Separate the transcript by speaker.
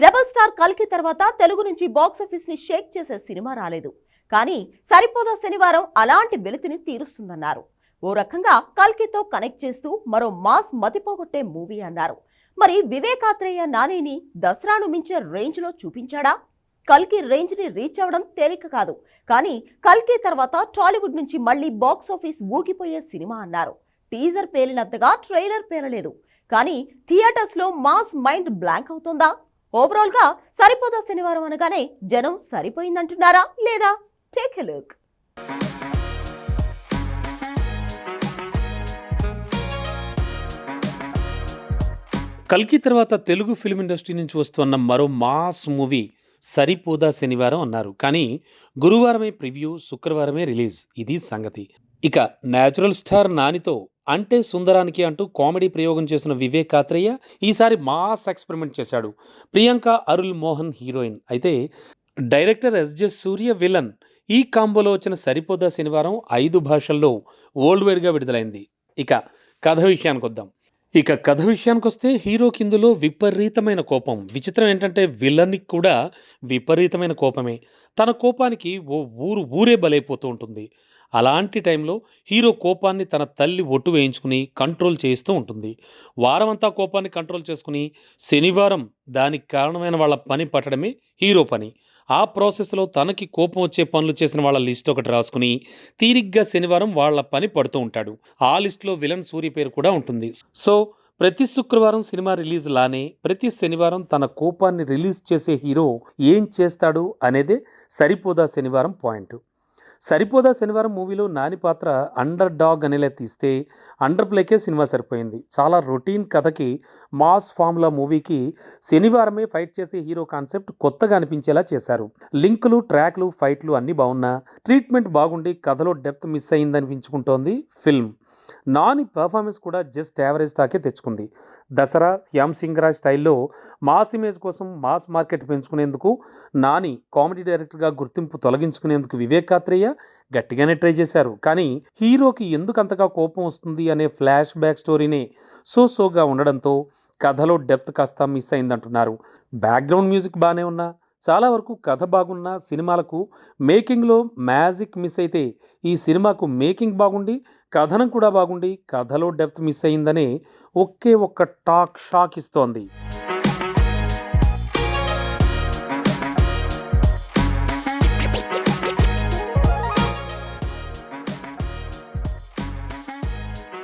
Speaker 1: Rebel star కల్కి తర్వాత తెలుగు నుంచి బాక్సాఫీస్ని షేక్ చేసే సినిమా రాలేదు. కానీ సరిపోదా శనివారం అలాంటి వెలితిని తీరుస్తుందన్నారు. ఓ రకంగా కల్కితో కనెక్ట్ చేస్తూ మరో మాస్ మతిపోగొట్టే మూవీ అన్నారు. మరి వివేకాత్రేయ నానిని దసరాను మించే రేంజ్లో చూపించాడా? కల్కి రేంజ్ని రీచ్ అవ్వడం తేలిక కాదు. కానీ కల్కి తర్వాత టాలీవుడ్ నుంచి మళ్ళీ బాక్స్ ఆఫీస్ ఊగిపోయే సినిమా అన్నారు. టీజర్ పేలినంతగా ట్రైలర్ పేరలేదు కానీ థియేటర్స్లో మాస్ మైండ్ బ్లాంక్ అవుతుందా? ఓవరాల్గా సరిపోదా శనివారం అనగానే జనం సరిపోయిందంటున్నారా లేదా? టేక్ ఎ లుక్
Speaker 2: కల్కి తర్వాత తెలుగు ఫిల్మ్ ఇండస్ట్రీ నుంచి వస్తున్న మరో మాస్ మూవీ సరిపోదా శనివారం అన్నారు. కానీ గురువారమే ప్రివ్యూ శుక్రవారమే రిలీజ్. ఇది సంగతి. ఇక న్యాచురల్ స్టార్ నానితో అంటే సుందరానికి అంటూ కామెడీ ప్రయోగం చేసిన వివేక్ కాత్రేయ ఈసారి మాస్ ఎక్స్పెరిమెంట్ చేశాడు. ప్రియాంక అరుల్ మోహన్ హీరోయిన్. అయితే director S J Surya villain ఈ కాంబోలో వచ్చిన సరిపోదా శనివారం ఐదు భాషల్లో వరల్డ్ వైడ్గా విడుదలైంది. ఇక కథ విషయానికి వద్దాం. ఇక కథ విషయానికి వస్తే హీరోకి ఇందులో విపరీతమైన కోపం. విచిత్రం ఏంటంటే విలన్కి కూడా విపరీతమైన కోపమే. తన కోపానికి ఓ ఊరు ఊరే బలైపోతూ ఉంటుంది. అలాంటి టైంలో హీరో కోపాన్ని తన తల్లి ఒట్టు వేయించుకుని కంట్రోల్ చేస్తూ ఉంటుంది. వారమంతా కోపాన్ని కంట్రోల్ చేసుకుని శనివారం దానికి కారణమైన వాళ్ళ పని పట్టడమే హీరో పని. ఆ ప్రాసెస్లో తనకి కోపం వచ్చే పనులు చేసిన వాళ్ళ లిస్ట్ ఒకటి రాసుకుని తీరిగ్గా శనివారం వాళ్ళ పని పడుతూ ఉంటాడు. ఆ లిస్టులో విలన్ సూర్య పేరు కూడా ఉంటుంది. సో ప్రతి శుక్రవారం సినిమా రిలీజ్ లానే ప్రతి శనివారం తన కోపాన్ని రిలీజ్ చేసే హీరో ఏం చేస్తాడు అనేదే సరిపోదా శనివారం పాయింట్. సరిపోదా శనివారం మూవీలో నాని పాత్ర అండర్ డాగ్ అనేలా తీస్తే అండర్ ప్లేకే సినిమా సరిపోయింది. చాలా రొటీన్ కథకి మాస్ ఫార్ములా మూవీకి శనివారమే ఫైట్ చేసే హీరో కాన్సెప్ట్ కొత్తగా అనిపించేలా చేశారు. లింకులు ట్రాక్లు ఫైట్లు అన్నీ బాగున్నా ట్రీట్మెంట్ బాగుండి కథలో డెప్త్ మిస్ అయిందనిపించుకుంటోంది ఫిల్మ్ నాని పర్ఫార్మెన్స్ కూడా జస్ట్ యావరేజ్ స్టాకే తెచ్చుకుంది. దసరా శ్యామ్ సింగ్ రాజ్ స్టైల్లో మాస్ ఇమేజ్ కోసం మాస్ మార్కెట్ పెంచుకునేందుకు నాని కామెడీ డైరెక్టర్గా గుర్తింపు తొలగించుకునేందుకు వివేక్ కాత్రేయ గట్టిగానే ట్రై చేశారు. కానీ హీరోకి ఎందుకు అంతగా కోపం వస్తుంది అనే ఫ్లాష్ బ్యాక్ స్టోరీనే సో సోగా ఉండడంతో కథలో డెప్త్ కాస్త మిస్ అయిందంటున్నారు. బ్యాక్గ్రౌండ్ మ్యూజిక్ బాగానే ఉన్నా చాలా వరకు కథ బాగున్న సినిమాలకు మేకింగ్లో మ్యాజిక్ మిస్ అయితే ఈ సినిమాకు మేకింగ్ బాగుండి కథనం కూడా బాగుండి కథలో డెప్త్ మిస్ అయిందనే ఒకే ఒక్క టాక్ షాక్ ఇస్తోంది.